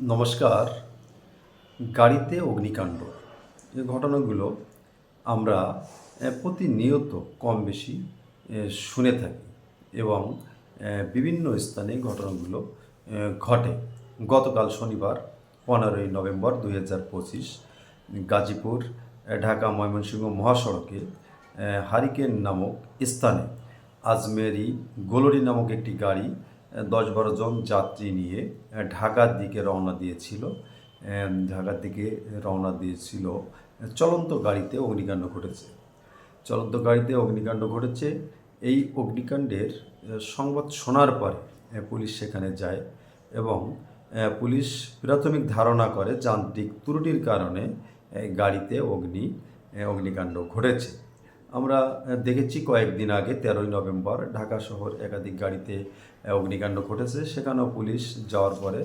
নমস্কার। গাড়িতে অগ্নিকাণ্ড। এই ঘটনাগুলো আমরা প্রতিনিয়ত কম বেশি শুনে থাকি এবং বিভিন্ন স্থানে ঘটনাগুলো ঘটে। গতকাল শনিবার পনেরোই নভেম্বর দুই হাজার পঁচিশ গাজীপুর ঢাকা ময়মনসিংহ মহাসড়কে হারিকেন নামক স্থানে আজমেরি গোলরি নামক একটি গাড়ি দশ বারো জন যাত্রী নিয়ে ঢাকার দিকে রওনা দিয়েছিল ঢাকার দিকে রওনা দিয়েছিল চলন্ত গাড়িতে অগ্নিকাণ্ড ঘটেছে। চলন্ত গাড়িতে অগ্নিকাণ্ড ঘটেছে। এই অগ্নিকাণ্ডের সংবাদ শোনার পরে পুলিশ সেখানে যায় এবং পুলিশ প্রাথমিক ধারণা করে যান্ত্রিক ত্রুটির কারণে গাড়িতে অগ্নি অগ্নিকাণ্ড ঘটেছে। আমরা দেখেছি কয়েকদিন আগে, তেরোই নভেম্বর, ঢাকা শহর একাধিক গাড়িতে অগ্নিকাণ্ড ঘটেছে। সেখানেও পুলিশ যাওয়ার পরে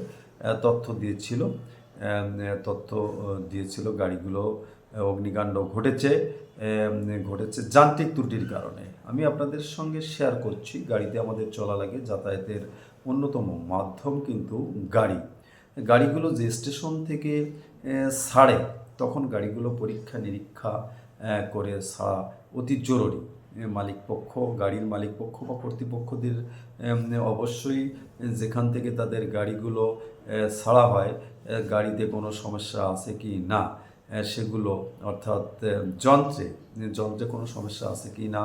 তথ্য দিয়েছিল তথ্য দিয়েছিল গাড়িগুলো অগ্নিকাণ্ড ঘটেছে ঘটেছে যান্ত্রিক ত্রুটির কারণে। আমি আপনাদের সঙ্গে শেয়ার করছি, গাড়িতে আমাদের চলা লাগে যাতায়াতের অন্যতম মাধ্যম কিন্তু গাড়ি। গাড়িগুলো যে স্টেশন থেকে ছাড়ে, তখন গাড়িগুলো পরীক্ষা নিরীক্ষা করে ছাড়া অতি জরুরি। এ, মালিকপক্ষ গাড়ির মালিকপক্ষ বা কর্তৃপক্ষদের অবশ্যই যেখান থেকে তাদের গাড়িগুলো ছাড়া হয় গাড়িতে কোনো সমস্যা আছে কি না সেগুলো অর্থাৎ যন্ত্রে যন্ত্রে কোনো সমস্যা আছে কি না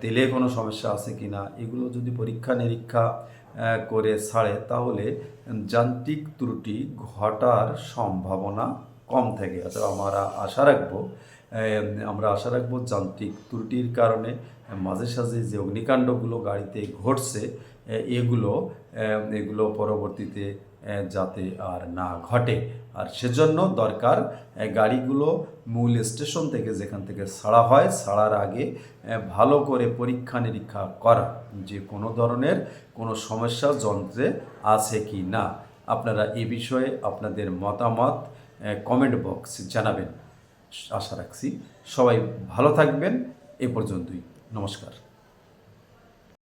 তেলে কোনো সমস্যা আছে কি না এগুলো যদি পরীক্ষা নিরীক্ষা করে ছাড়ে তাহলে যান্ত্রিক ত্রুটি ঘটার সম্ভাবনা কম থাকে অর্থাৎ আমরা আশা রাখব আমরা আশা রাখব যান্ত্রিক ত্রুটির কারণে মাঝে সাঝে যে অগ্নিকাণ্ডগুলো গাড়িতে ঘটছে এগুলো এগুলো পরবর্তীতে যাতে আর না ঘটে। আর সেজন্য দরকার গাড়িগুলো মূল স্টেশন থেকে যেখান থেকে ছাড়া হয়, ছাড়ার আগে ভালো করে পরীক্ষা নিরীক্ষা করা। যে কোনো ধরনের কোনো সমস্যা যন্ত্রে আছে কি না। আপনারা এ বিষয়ে আপনাদের মতামত কমেন্ট বক্স জানাবেন। আশা রাখছি। সবাই ভালো থাকবেন। এ পর্যন্তই। নমস্কার।